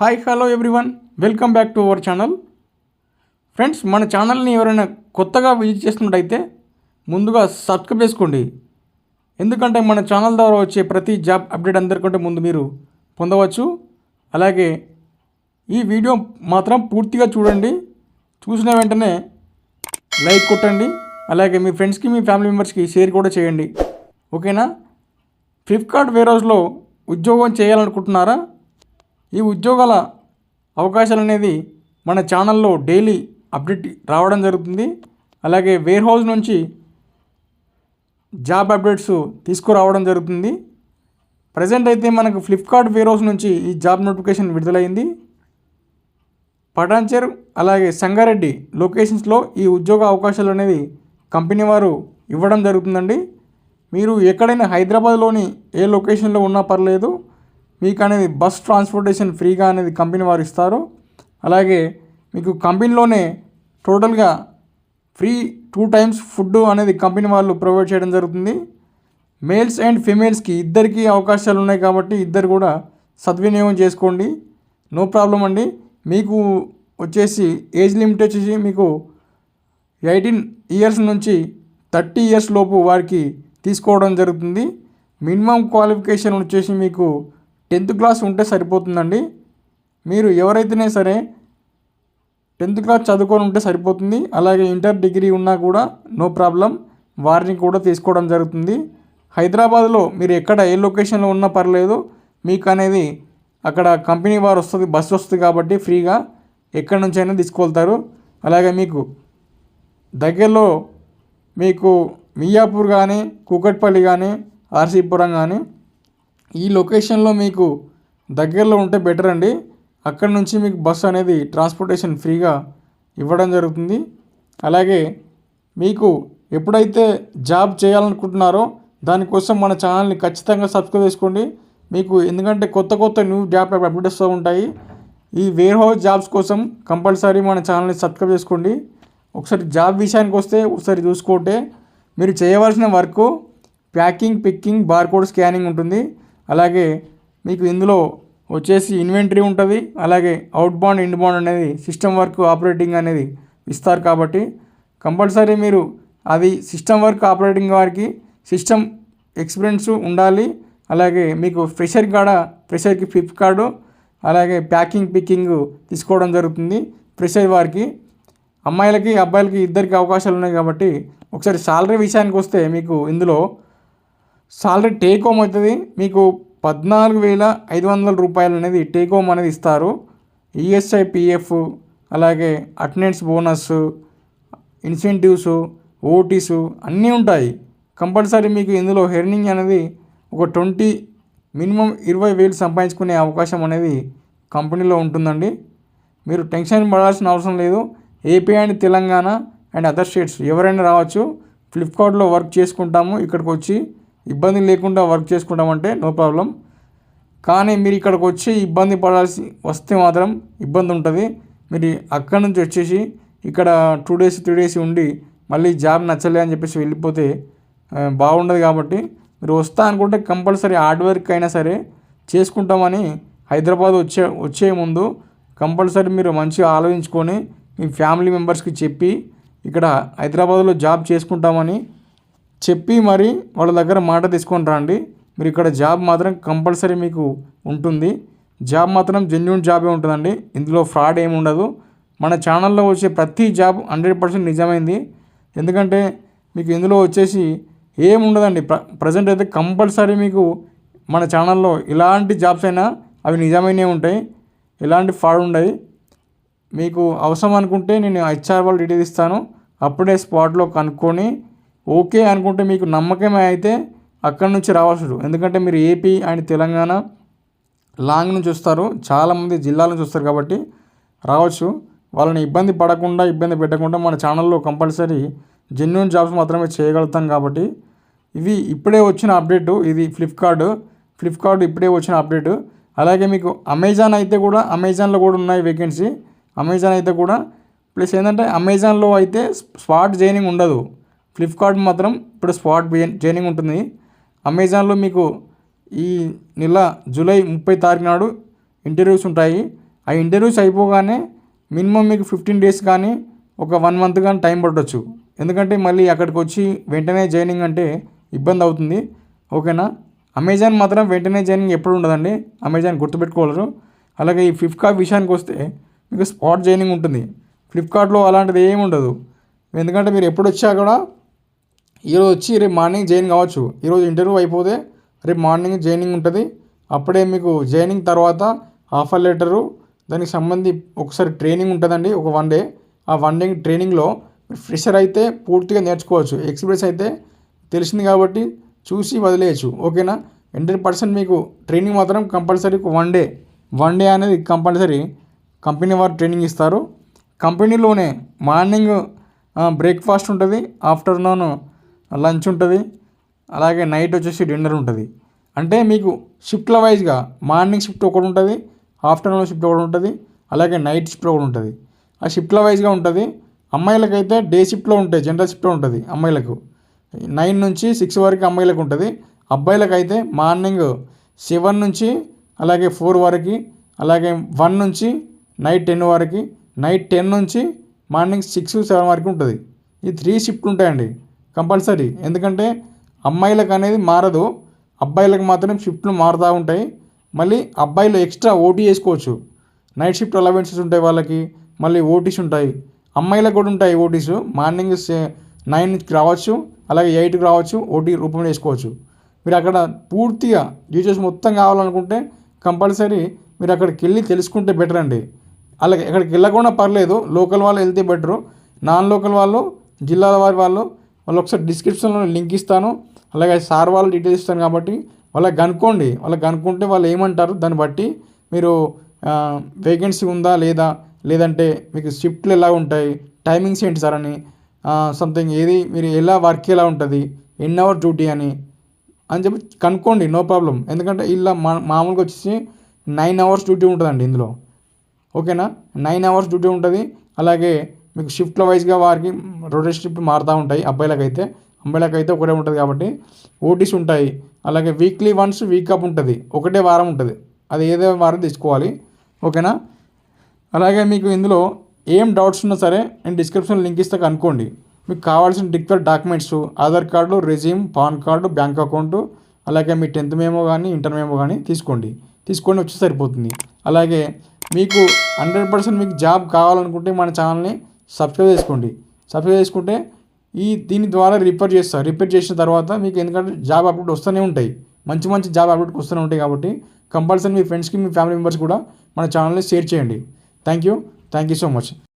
Hi hello everyone welcome back to our channel friends మన ఛానల్ని ఎవరైనా కొత్తగా విజిట్ చేస్తున్నట్టయితే ముందుగా సబ్స్క్రైబ్ చేసుకోండి. ఎందుకంటే మన ఛానల్ ద్వారా వచ్చే ప్రతి జాబ్ అప్డేట్ అందరికంటే ముందు మీరు పొందవచ్చు. అలాగే ఈ వీడియో మాత్రం పూర్తిగా చూడండి. చూసిన వెంటనే లైక్ కొట్టండి. అలాగే మీ ఫ్రెండ్స్కి మీ ఫ్యామిలీ మెంబర్స్కి షేర్ కూడా చేయండి. ఓకేనా ఫ్లిప్కార్ట్ వేరోజ్లో ఉద్యోగం చేయాలనుకుంటున్నారా? ఈ ఉద్యోగాల అవకాశాలు అనేది మన ఛానల్లో డైలీ అప్డేట్ రావడం జరుగుతుంది. అలాగే వేర్ హౌస్ నుంచి జాబ్ అప్డేట్స్ తీసుకురావడం జరుగుతుంది. ప్రజెంట్ అయితే మనకు ఫ్లిప్కార్ట్ వేర్ హౌస్ నుంచి ఈ జాబ్ నోటిఫికేషన్ విడుదలైంది. పటాన్చేర్ అలాగే సంగారెడ్డి లొకేషన్స్లో ఈ ఉద్యోగ అవకాశాలు అనేది కంపెనీ వారు ఇవ్వడం జరుగుతుందండి. మీరు ఎక్కడైనా హైదరాబాద్లోని ఏ లొకేషన్లో ఉన్నా పర్లేదు మీకు అనేది బస్ ట్రాన్స్పోర్టేషన్ ఫ్రీగా అనేది కంపెనీ వారు ఇస్తారు అలాగే మీకు కంపెనీలోనే టోటల్గా ఫ్రీ టూ టైమ్స్ ఫుడ్ అనేది కంపెనీ వాళ్ళు ప్రొవైడ్ చేయడం జరుగుతుంది. మేల్స్ అండ్ ఫీమేల్స్కి ఇద్దరికీ అవకాశాలు ఉన్నాయి కాబట్టి ఇద్దరు కూడా సద్వినియోగం చేసుకోండి. నో ప్రాబ్లం అండి. మీకు వచ్చేసి ఏజ్ లిమిట్ వచ్చేసి మీకు ఎయిటీన్ ఇయర్స్ నుంచి థర్టీ ఇయర్స్ లోపు వారికి తీసుకోవడం జరుగుతుంది. మినిమం క్వాలిఫికేషన్ వచ్చేసి మీకు టెన్త్ క్లాస్ ఉంటే సరిపోతుందండి. మీరు ఎవరైతేనే సరే టెన్త్ క్లాస్ చదువుకొని ఉంటే సరిపోతుంది. అలాగే ఇంటర్ డిగ్రీ ఉన్నా కూడా నో ప్రాబ్లం. వారిని కూడా తీసుకోవడం జరుగుతుంది. హైదరాబాద్లో మీరు ఎక్కడ ఏ లొకేషన్లో ఉన్నా పర్లేదు. మీకు అనేది అక్కడ కంపెనీ వారు వస్తుంది బస్సు వస్తుంది కాబట్టి ఫ్రీగా ఎక్కడి నుంచైనా తీసుకువెళ్తారు. అలాగే మీకు దగ్గరలో మీకు మియాపూర్ కానీ కూకట్పల్లి కానీ ఆర్సీపురం కానీ ఈ లొకేషన్లో మీకు దగ్గరలో ఉంటే బెటర్ అండి. అక్కడ నుంచి మీకు బస్సు అనేది ట్రాన్స్పోర్టేషన్ ఫ్రీగా ఇవ్వడం జరుగుతుంది. అలాగే మీకు ఎప్పుడైతే జాబ్ చేయాలనుకుంటున్నారో దానికోసం మన ఛానల్ని ఖచ్చితంగా సబ్స్క్రైబ్ చేసుకోండి. మీకు ఎందుకంటే కొత్త కొత్త న్యూ జాబ్ అప్డేట్స్ వస్తూ ఉంటాయి. ఈ వేర్ హౌస్ జాబ్స్ కోసం కంపల్సరీ మన ఛానల్ని సబ్స్క్రైబ్ చేసుకోండి. ఒకసారి జాబ్ విషయానికి వస్తే ఒకసారి చూసుకుంటే మీరు చేయవలసిన work packing picking barcode scanning ఉంటుంది. అలాగే మీకు ఇందులో వచ్చేసి ఇన్వెంటరీ ఉంటుంది అలాగే అవుట్ బాండ్ ఇన్ బాండ్ అనేది సిస్టమ్ వర్క్ ఆపరేటింగ్ అనేది ఇస్తారు కాబట్టి కంపల్సరీ మీరు అది సిస్టమ్ వర్క్ ఆపరేటింగ్ వారికి సిస్టమ్ ఎక్స్పీరియన్స్ ఉండాలి. అలాగే మీకు ఫ్రెషర్ కాడ ఫ్రెషర్కి ఫ్లిప్కార్డు అలాగే ప్యాకింగ్ పికింగ్ తీసుకోవడం జరుగుతుంది ఫ్రెషర్ వారికి. అమ్మాయిలకి అబ్బాయిలకి ఇద్దరికి అవకాశాలు ఉన్నాయి కాబట్టి ఒకసారి సాలరీ విషయానికి వస్తే మీకు ఇందులో సాలరీ టేక్ హోమ్ అవుతుంది. మీకు పద్నాలుగు వేల ఐదు వందల రూపాయలు అనేది టేక్ హోమ్ అనేది ఇస్తారు. ఈఎస్ఐ పిఎఫ్ అలాగే అటెండెన్స్ బోనస్ ఇన్సెంటివ్స్ ఓటీస్ అన్నీ ఉంటాయి. కంపల్సరీ మీకు ఇందులో హెర్నింగ్ అనేది ఒక ట్వంటీ మినిమం ఇరవై వేలు సంపాదించుకునే అవకాశం అనేది కంపెనీలో ఉంటుందండి. మీరు టెన్షన్ పడాల్సిన అవసరం లేదు. AP and Telangana and other states ఎవరైనా రావచ్చు. ఫ్లిప్కార్ట్లో వర్క్ చేసుకుంటాము. ఇక్కడికి వచ్చి ఇబ్బంది లేకుండా వర్క్ చేసుకుంటామంటే నో ప్రాబ్లం. కానీ మీరు ఇక్కడికి వచ్చి ఇబ్బంది పడాల్సి వస్తే మాత్రం ఇబ్బంది ఉంటుంది. మీరు అక్కడి నుంచి వచ్చేసి ఇక్కడ టూ డేస్ త్రీ డేస్ ఉండి మళ్ళీ జాబ్ నచ్చలే అని చెప్పేసి వెళ్ళిపోతే బాగుండదు కాబట్టి మీరు వస్తా అనుకుంటే కంపల్సరీ హార్డ్ వర్క్ అయినా సరే చేసుకుంటామని హైదరాబాద్ వచ్చే వచ్చే ముందు కంపల్సరీ మీరు మంచిగా ఆలోచించుకొని మీ ఫ్యామిలీ మెంబర్స్కి చెప్పి ఇక్కడ హైదరాబాద్లో జాబ్ చేసుకుంటామని చెప్పి మరి వాళ్ళ దగ్గర మాట తీసుకొని రండి. మీరు ఇక్కడ జాబ్ మాత్రం కంపల్సరీ మీకు ఉంటుంది. జాబ్ మాత్రం జెన్యున్ జాబే ఉంటుందండి. ఇందులో ఫ్రాడ్ ఏమి ఉండదు. మన ఛానల్లో వచ్చే ప్రతి జాబ్ హండ్రెడ్ పర్సెంట్ నిజమైంది. ఎందుకంటే మీకు ఇందులో వచ్చేసి ఏమి ఉండదండి. ప్ర ప్రజెంట్ అయితే కంపల్సరీ మీకు మన ఛానల్లో ఇలాంటి జాబ్స్ అయినా అవి నిజమైనవి ఉంటాయి. ఎలాంటి ఫ్రాడ్ ఉండవు మీకు అవసరం అనుకుంటే నేను హెచ్ఆర్ వాళ్ళు డీటెయిల్ ఇస్తాను. అప్పుడే స్పాట్లో కనుక్కొని ఓకే అనుకుంటే మీకు నమ్మకమే అయితే అక్కడి నుంచి రావచ్చు ఎందుకంటే మీరు ఏపీ అండ్ తెలంగాణ లాంగ్ నుంచి వస్తారు. చాలామంది జిల్లాల నుంచి వస్తారు కాబట్టి రావచ్చు. వాళ్ళని ఇబ్బంది పడకుండా ఇబ్బంది పెట్టకుండా మన ఛానల్లో కంపల్సరీ జెన్యున్ జాబ్స్ మాత్రమే చేయగలుగుతాం కాబట్టి ఇవి ఇప్పుడే వచ్చిన అప్డేటు. ఇది ఫ్లిప్కార్ట్ ఫ్లిప్కార్ట్ ఇప్పుడే వచ్చిన అప్డేటు. అలాగే మీకు అమెజాన్ అయితే కూడా అమెజాన్లో కూడా ఉన్నాయి వేకెన్సీ అమెజాన్ అయితే కూడా ప్లస్ ఏంటంటే అమెజాన్లో అయితే స్పాట్ జైనింగ్ ఉండదు. ఫ్లిప్కార్ట్ మాత్రం ఇప్పుడు స్పాట్ జైనింగ్ ఉంటుంది. అమెజాన్లో మీకు ఈ నెల జూలై ముప్పై తారీఖు నాడు ఇంటర్వ్యూస్ ఉంటాయి. ఆ ఇంటర్వ్యూస్ అయిపోగానే మినిమం మీకు ఫిఫ్టీన్ డేస్ కానీ ఒక వన్ మంత్ కానీ టైం పట్టవచ్చు ఎందుకంటే మళ్ళీ అక్కడికి వచ్చి వెంటనే జాయినింగ్ అంటే ఇబ్బంది అవుతుంది. ఓకేనా అమెజాన్ మాత్రం వెంటనే జాయినింగ్ ఎప్పుడు ఉండదండి. అమెజాన్ గుర్తుపెట్టుకోగలరు. అలాగే ఈ ఫ్లిప్కార్ట్ విషయానికి వస్తే మీకు స్పాట్ జాయినింగ్ ఉంటుంది. ఫ్లిప్కార్ట్లో అలాంటిది ఏమి ఉండదు. ఎందుకంటే మీరు ఎప్పుడు వచ్చా కూడా ఈరోజు వచ్చి రేపు మార్నింగ్ జాయిన్ కావచ్చు. ఈరోజు ఇంటర్వ్యూ అయిపోతే రేపు మార్నింగ్ జాయినింగ్ ఉంటుంది. అప్పుడే మీకు జాయినింగ్ తర్వాత ఆఫర్ లెటరు దానికి సంబంధి ఒకసారి ట్రైనింగ్ ఉంటుందండి ఒక వన్ డే. ఆ వన్ డే ట్రైనింగ్లో ఫ్రెషర్ అయితే పూర్తిగా నేర్చుకోవచ్చు. ఎక్స్పీరియన్స్ అయితే తెలిసింది కాబట్టి చూసి వదిలేయచ్చు. ఓకేనా? హండ్రెడ్ పర్సెంట్ మీకు ట్రైనింగ్ మాత్రం compulsory one day. One day అనేది కంపల్సరీ కంపెనీ వారు ట్రైనింగ్ ఇస్తారు. కంపెనీలోనే మార్నింగ్ బ్రేక్ఫాస్ట్ ఉంటుంది ఆఫ్టర్నూన్ లంచ్ ఉంటుంది. అలాగే నైట్ వచ్చేసి డిన్నర్ ఉంటుంది. అంటే మీకు షిఫ్ట్ల వైజ్గా మార్నింగ్ షిఫ్ట్ ఒకటి ఉంటుంది ఆఫ్టర్నూన్ షిఫ్ట్ ఒకటి ఉంటుంది అలాగే నైట్ షిఫ్ట్ ఒకటి ఉంటుంది. ఆ షిఫ్ట్ల వైజ్గా ఉంటుంది. అమ్మాయిలకైతే డే షిఫ్ట్లో ఉంటాయి జనరల్ షిఫ్ట్లో ఉంటుంది అమ్మాయిలకు. నైన్ నుంచి సిక్స్ వరకు అమ్మాయిలకు ఉంటుంది. అబ్బాయిలకైతే మార్నింగ్ సెవెన్ నుంచి అలాగే ఫోర్ వరకు అలాగే వన్ నుంచి నైట్ టెన్ వరకు నైట్ టెన్ నుంచి మార్నింగ్ సిక్స్ సెవెన్ వరకు ఉంటుంది. ఈ త్రీ షిఫ్ట్లు ఉంటాయండి. కంపల్సరీ. ఎందుకంటే అమ్మాయిలకు అనేది మారదు. అబ్బాయిలకు మాత్రం షిఫ్ట్లు మారుతూ ఉంటాయి. మళ్ళీ అబ్బాయిలు ఎక్స్ట్రా ఓటీ చేసుకోవచ్చు నైట్ షిఫ్ట్ అలవెన్సెస్ ఉంటాయి వాళ్ళకి మళ్ళీ ఓటీస్ ఉంటాయి. అమ్మాయిలకు కూడా ఉంటాయి ఓటీస్. మార్నింగ్ నైన్కి రావచ్చు అలాగే ఎయిట్కి రావచ్చు ఓటీ రూపంలో వేసుకోవచ్చు. మీరు అక్కడ పూర్తిగా డీటెయిల్స్ మొత్తం కావాలనుకుంటే కంపల్సరీ మీరు అక్కడికి వెళ్ళి తెలుసుకుంటే బెటర్ అండి. అలాగే ఎక్కడికి వెళ్ళకుండా పర్లేదు. లోకల్ వాళ్ళు వెళ్తే బెటరు. నాన్ లోకల్ వాళ్ళు జిల్లాల వారి వాళ్ళు వాళ్ళు ఒకసారి డిస్క్రిప్షన్లో లింక్ ఇస్తాను. అలాగే సార్ వాళ్ళు డీటెయిల్స్ ఇస్తాను కాబట్టి వాళ్ళకి కనుక్కోండి. వాళ్ళకి కనుక్కుంటే వాళ్ళు ఏమంటారు? దాన్ని బట్టి మీరు వేకెన్సీ ఉందా లేదా? లేదంటే మీకు షిఫ్ట్లు ఎలా ఉంటాయి? టైమింగ్స్ ఏంటి సార్ అని సంథింగ్ ఏది? మీరు ఎలా వర్క్ ఎలా ఉంటుంది? ఎన్ని అవర్ డ్యూటీ అని అని చెప్పి కనుక్కోండి. నో ప్రాబ్లం ఎందుకంటే ఇలా మా మామూలుగా వచ్చేసి నైన్ అవర్స్ డ్యూటీ ఉంటుందండి ఇందులో. ఓకేనా నైన్ అవర్స్ డ్యూటీ ఉంటుంది. అలాగే మీకు షిఫ్ట్ల వైజ్గా వారికి రొటేషన్ షిఫ్ట్ మారుతూ ఉంటాయి. అబ్బాయిలకైతే అమ్మాయిలకైతే ఒకటే ఉంటుంది కాబట్టి ఓటీస్ ఉంటాయి. అలాగే వీక్లీ వన్స్ వీకప్ ఉంటుంది. ఒకటే వారం ఉంటుంది. అది ఏదో వారం తీసుకోవాలి. ఓకేనా? అలాగే మీకు ఇందులో ఏం డౌట్స్ ఉన్నా సరే నేను డిస్క్రిప్షన్ లింక్ ఇస్తే కనుక్కోండి మీకు కావాల్సిన డిక్టర్ documents Aadhaar card resume PAN card bank account అలాగే మీ టెన్త్ మేమో కానీ ఇంటర్ మేమో కానీ తీసుకోండి. తీసుకొని వచ్చి సరిపోతుంది. అలాగే మీకు హండ్రెడ్ పర్సెంట్ మీకు జాబ్ కావాలనుకుంటే మన ఛానల్ని సబ్స్క్రైబ్ చేసుకోండి. సబ్స్క్రైబ్ చేసుకుంటే ఈ దీని ద్వారా రిపేర్ చేస్తారు. రిపేర్ చేసిన తర్వాత మీకు ఎందుకంటే జాబ్ అప్డేట్ వస్తూనే ఉంటాయి. మంచి మంచి జాబ్ అప్డేట్ వస్తూనే ఉంటాయి కాబట్టి కంపల్సరీ మీ ఫ్రెండ్స్కి మీ ఫ్యామిలీ మెంబర్స్ కూడా మన ఛానల్ని షేర్ చేయండి. Thank you thank you so much